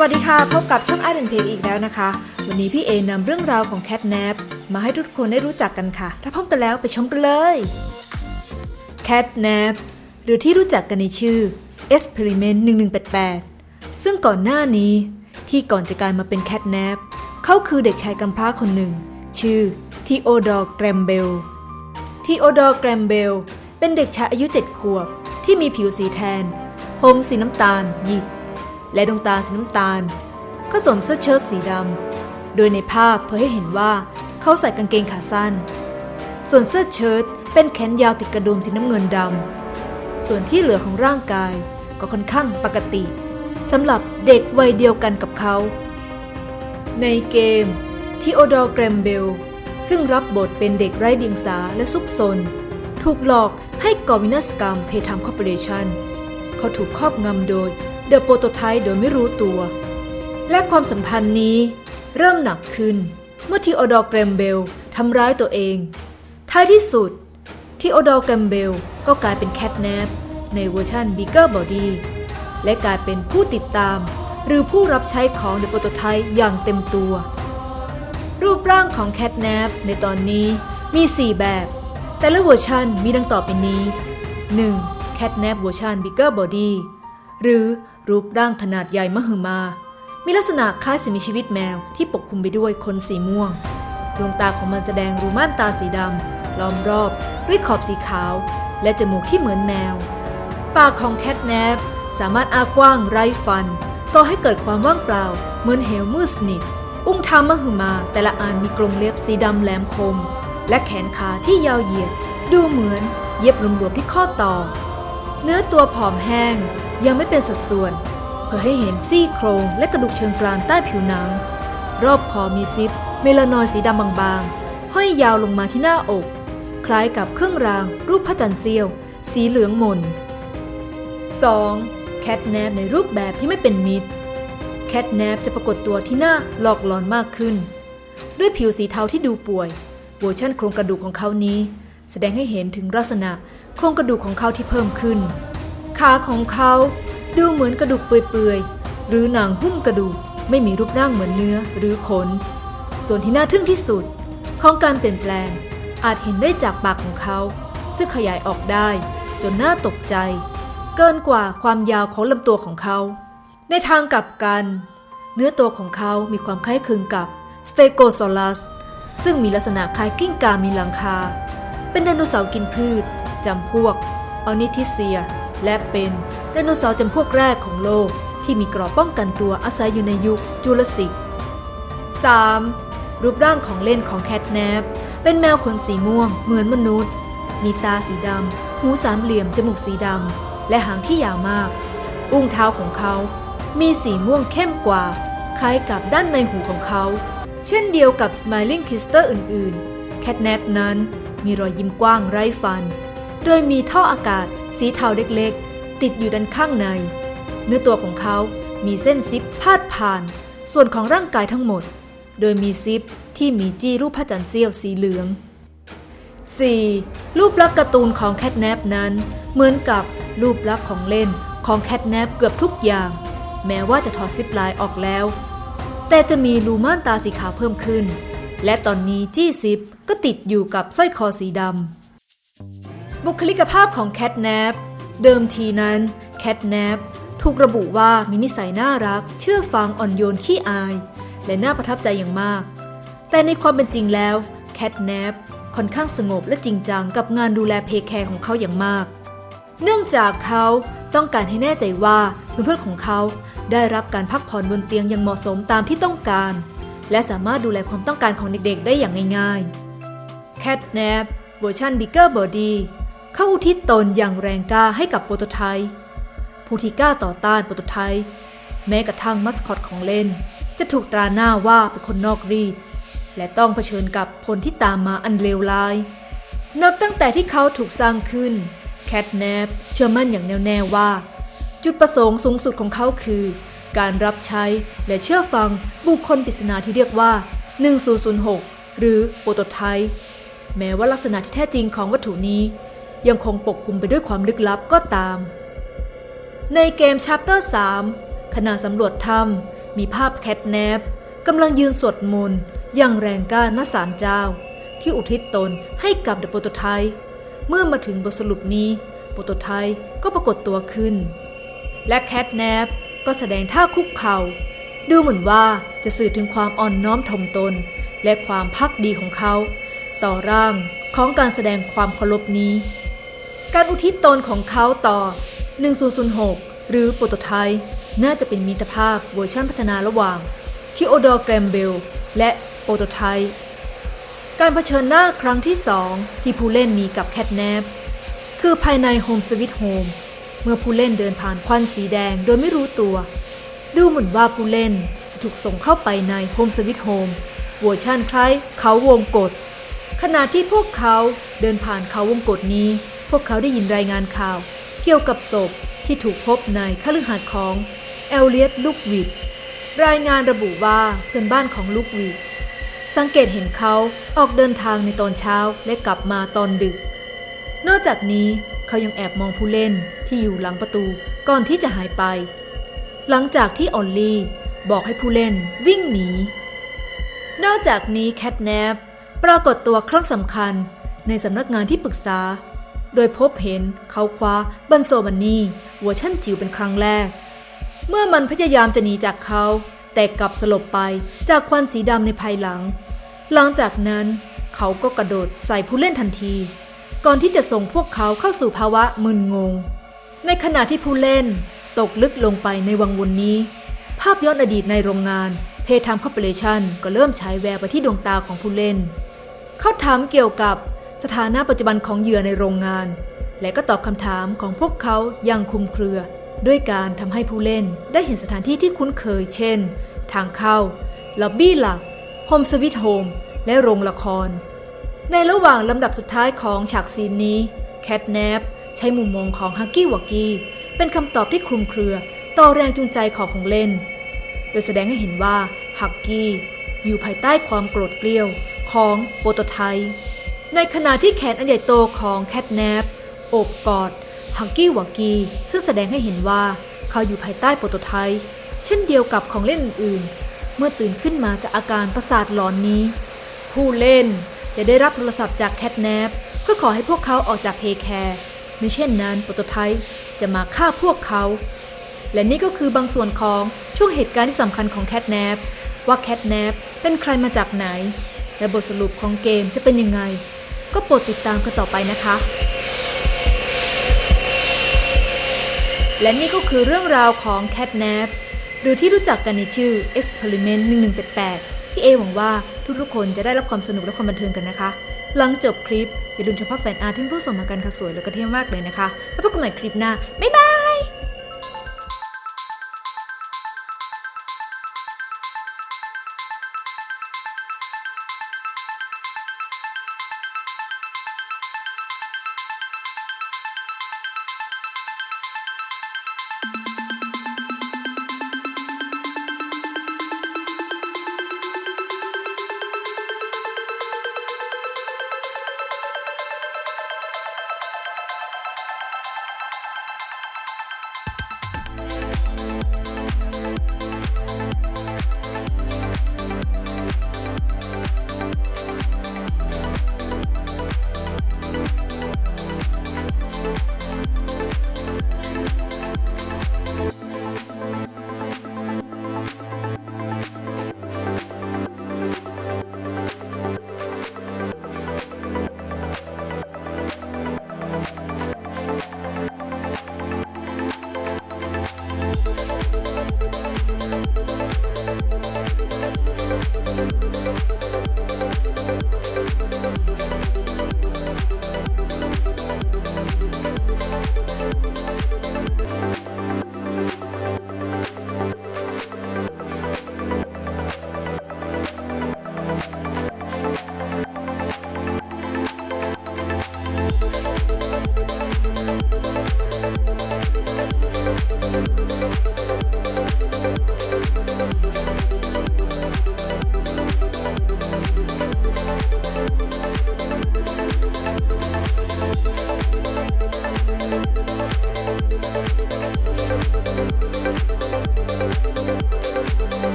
วัสดีค่ะพบกับช่องอาร์เดนเพลอีกแล้วนะคะ วันนี้พี่เอนำเรื่องราวของแคทแนปมาให้ทุกคนได้รู้จักกันค่ะ ถ้าพร้อมกันแล้วไปชมกันเลยแคทแนปหรือที่รู้จักกันในชื่อ Experiment 1188 ซึ่งก่อนหน้านี้ที่ก่อนจะกลายมาเป็นแคทแนปเขาคือเด็กชายกำพร้าคนหนึ่ง ชื่อทีโอดอร์แกรมเบลทีโอดอร์แกรมเบลเป็นเด็กชายอายุ 7 ขวบ ที่มีผิวสีแทนผมสีน้ำตาลหยิก และดวงตาสีน้ำตาลเขาสวมเสื้อเชิ้ตสีดำ โดยในภาพเผยให้เห็นว่าเขาใส่กางเกงขาสั้น ส่วนเสื้อเชิ้ตเป็นแขนยาวติดกระดุมสีน้ำเงินดำ ส่วนที่เหลือของร่างกายก็ค่อนข้างปกติสำหรับเด็กวัยเดียวกันกับเขา ในเกมที่โอดอร์แกรมเบล ซึ่งรับบทเป็นเด็กไร้เดียงสาและซุกซน ถูกหลอกให้ก่อวินาศกรรมเพทามคอร์ปอเรชันเขาถูกครอบงำโดย เดอะโปรโตไทป์โดยไม่รู้ตัว และความสัมพันธ์นี้เริ่มหนักขึ้น เมื่อทีโอดอร์แกรมเบลทำร้ายตัวเอง ท้ายที่สุด ทีโอดอร์แกรมเบลก็กลายเป็นแคทแนปในเวอร์ชัน Bigger Body และกลายเป็นผู้ติดตาม หรือผู้รับใช้ของ The Prototype อย่างเต็มตัว รูปร่างของแคทแนปในตอนนี้มี 4 แบบ แต่ละเวอร์ชันมีดังต่อไปนี้ 1. Cat Nap เวอร์ชัน Bigger Body หรือ รูปร่างขนาดใหญ่มหึมา มีลักษณะคล้ายสิ่งมีชีวิตแมวที่ปกคลุมไปด้วยขนสีม่วง ดวงตาของมันแสดงรูม่านตาสีดำล้อมรอบด้วยขอบสีขาว และจมูกที่เหมือนแมว ปากของแคทแนปสามารถอากว้างไร้ฟันก่อให้เกิดความว่างเปล่า เหมือนเหวมืดสนิท อุ้งเท้ามหึมา แต่ละอันมีกรงเล็บสีดำแหลมคม และแขนขาที่ยาวเหยียด ดูเหมือนเย็บหลวมๆที่ข้อต่อ เนื้อตัวผอมแห้ง ยังไม่เป็นสัดส่วนเพื่อให้เห็นซี่โครงและกระดูกเชิงกรานใต้ผิวหนัง รอบคอมีซิป เมลานอยสีดำบางๆ ห้อยยาวลงมาที่หน้าอก คล้ายกับเครื่องราง รูปพระจันทร์เสี้ยว สีเหลืองหม่น 2. แคทแนปในรูปแบบที่ไม่เป็นมิตร แคทแนปจะปรากฏตัวที่หน้าหลอกหลอนมากขึ้น ด้วยผิวสีเทาที่ดูป่วยเวอร์ชันโครงกระดูกของเขานี้ แสดงให้เห็นถึงลักษณะโครงกระดูกของเขาที่เพิ่มขึ้น ขาของเขาดูเหมือนกระดูกเปื่อยๆ หรือหนังหุ้มกระดูกไม่มีรูปร่างเหมือนเนื้อหรือขน ส่วนที่น่าทึ่งที่สุดของการเปลี่ยนแปลง อาจเห็นได้จากปากของเขา ซึ่งขยายออกได้ จนน่าตกใจ เกินกว่าความยาวของลำตัวของเขา ในทางกลับกัน เนื้อตัวของเขามีความคล้ายคลึงกับสเตโกซอลัสซึ่งมีลักษณะคล้ายกิ้งกามีหลังคา เป็นไดโนเสาร์กินพืชจำพวกออนิทิเซีย และเป็นไดโนเสาร์จำพวกแรกของโลกที่มีกรอบป้องกันตัวอาศัยอยู่ในยุคจูราสสิก 3. รูปร่างของเล่นของแคทแนปเป็นแมวขนสีม่วง เหมือนมนุษย์ มีตาสีดำ หูสามเหลี่ยม จมูกสีดำ และหางที่ยาวมาก อุ้งเท้าของเขา มีสีม่วงเข้มกว่า คล้ายกับด้านในหูของเขา เช่นเดียวกับ Smiling Kister อื่น ๆ แคทแนปนั้นมีรอยยิ้มกว้างไร้ฟัน โดยมีท่ออากาศ สีเทาเล็กๆ ติดอยู่ด้านข้างใน เนื้อตัวของเขามีเส้นซิปพาดผ่าน ส่วนของร่างกายทั้งหมด โดยมีซิปที่มีจี้รูปพระจันทร์เสี้ยวสีเหลือง 4. รูปลักษณ์การ์ตูนของแคทแนปนั้น เหมือนกับรูปลักษณ์ของเล่นของแคทแนปเกือบทุกอย่าง แม้ว่าจะถอดซิปลายออกแล้ว แต่จะมีรูม่านตาสีขาวเพิ่มขึ้น และตอนนี้จี้ซิปก็ติดอยู่กับสร้อยคอสีดำ บุคลิกภาพของแคทแนปเดิมทีนั้นแคทแนปถูกระบุว่ามีนิสัยน่ารัก เชื่อฟังอ่อนโยนขี้อาย และน่าประทับใจอย่างมาก แต่ในความเป็นจริงแล้วแคทแนปค่อนข้างสงบและจริงจังกับงานดูแลเพแคร์ของเขาอย่างมาก เนื่องจากเขาต้องการให้แน่ใจว่าเพื่อนๆของเขาได้รับการพักผ่อนบนเตียงอย่างเหมาะสมตามที่ต้องการ และสามารถดูแลความต้องการของเด็กๆ ได้อย่างง่ายๆ Cat Nap เวอร์ชัน Bigger Body เข้าอุทิศตนอย่างแรงกล้าให้กับโปรโตไทป์ผู้ที่กล้าต่อต้านโปรโตไทป์แม้กระทั่งมัสคอตของเล่น จะถูกตราหน้าว่าเป็นคนนอกรีด และต้องเผชิญกับผลที่ตามมาอันเลวร้าย นับตั้งแต่ที่เขาถูกสร้างขึ้นแคทแนปเชื่อมั่นอย่างแน่วแน่ว่า จุดประสงค์สูงสุดของเขาคือ การรับใช้และเชื่อฟังบุคคลปริศนาที่เรียกว่า 1006 หรือโปรโตไทป์แม้ว่าลักษณะที่แท้จริงของวัตถุนี้ ยังคงปกคลุมไปด้วยความลึกลับก็ตาม ในเกม Chapter 3ขณะสำรวจถ้ำมีภาพแคทแนปกำลังยืนสวดมนต์อย่างแรงกล้าณศาลเจ้า ที่อุทิศตนให้กับเดอะโปรโตไทป์เมื่อมาถึงบทสรุปนี้โปรโตไทป์ก็ปรากฏตัวขึ้น และแคทแนปก็แสดงท่าคุกเข่าดูเหมือนว่าจะสื่อถึงความอ่อนน้อมถ่อมตน และความพักดีของเขา ต่อร่างของการแสดงความเคารพนี้ การอุทิศตนของเขาต่อ 1006 หรือโปรโตไทป์น่าจะเป็นมิตรภาพเวอร์ชันพัฒนาระหว่างทีโอดอร์แกรมเบล และโปรโตไทป์การเผชิญหน้าครั้งที่สองที่ผู้เล่นมีกับแคทแนปคือภายในโฮมสวิตโฮมเมื่อผู้เล่นเดินผ่านควันสีแดงโดยไม่รู้ตัว ดูเหมือนว่าผู้เล่นจะถูกส่งเข้าไปในโฮมสวิตโฮมเวอร์ชันคล้ายเขาวงกฏขณะที่พวกเขาเดินผ่านเขาวงกฏนี้ พวกเขาได้ยินรายงานข่าว เกี่ยวกับศพที่ถูกพบในคฤหาสน์ของเอลเลียตลูกวิดรายงานระบุว่าเพื่อนบ้านของลูกวิดสังเกตเห็นเขาออกเดินทางในตอนเช้าและกลับมาตอนดึก นอกจากนี้เขายังแอบมองผู้เล่นที่อยู่หลังประตูก่อนที่จะหายไป หลังจากที่ออลลี่บอกให้ผู้เล่นวิ่งหนี นอกจากนี้แคทแนปปรากฏตัวครั้งสำคัญในสำนักงานที่ปรึกษา โดยพบเห็นเขาคว้าบันโซบันนี่เวอร์ชั่นจิ๋วเป็นครั้งแรก เมื่อมันพยายามจะหนีจากเขา แต่กลับสลบไปจากควันสีดำในภายหลัง หลังจากนั้นเขาก็กระโดดใส่ผู้เล่นทันที ก่อนที่จะส่งพวกเขาเข้าสู่ภาวะมึนงง ในขณะที่ผู้เล่นตกลึกลงไปในวังวนนี้ ภาพย้อนอดีตในโรงงานเพทามคอร์ปอเรชันก็เริ่มฉายแววไปที่ดวงตาของผู้เล่น เขาถามเกี่ยวกับ สถานะปัจจุบันของเหยื่อในโรงงาน และก็ตอบคำถามของพวกเขาอย่างคุมเครือ ด้วยการทำให้ผู้เล่นได้เห็นสถานที่ที่คุ้นเคย เช่น ทางเข้าล็อบบี้หลักโฮมสวิตโฮมและโรงละคร ในระหว่างลำดับสุดท้ายของฉากซีนนี้แคทแนปใช้มุมมองของฮักกี้วอกกี้เป็นคำตอบที่คลุมเครือต่อแรงจูงใจของของเล่น โดยแสดงให้เห็นว่าฮักกี้อยู่ภายใต้ความโกรธเกรี้ยวของโปรโตไทป์ ในขณะที่แขนอันใหญ่โตของแคทแนปโอบกอดฮักกี้วอกกี้ซึ่งแสดงให้เห็นว่าเขาอยู่ภายใต้โปรโตไทป์เช่นเดียวกับของเล่นอื่นๆ เมื่อตื่นขึ้นมาจากอาการประสาทหลอนนี้ ผู้เล่นจะได้รับโทรศัพท์จากแคทแนปเพื่อขอให้พวกเขาออกจากเพย์แคร์ไม่เช่นนั้นโปรโตไทป์จะมาฆ่าพวกเขา และนี่ก็คือบางส่วนของช่วงเหตุการณ์ที่สำคัญของแคทแนปว่าแคทแนปเป็นใครมาจากไหน และบทสรุปของเกมจะเป็นยังไง ก็โปรดติดตามกันต่อไปนะคะ และนี่ก็คือเรื่องราวของแคทแนปหรือที่รู้จักกันในชื่อ Experiment 1188 พี่เอหวังว่าทุกๆคนจะได้รับความสนุกและความบันเทิงกันนะคะ หลังจบคลิป อย่าลืมชมภาพแฟนอาร์ตที่เพิ่งส่งมากันค่ะสวยแล้วก็เท่มากเลยนะคะ แล้วพบกันใหม่คลิปหน้า บ๊ายบาย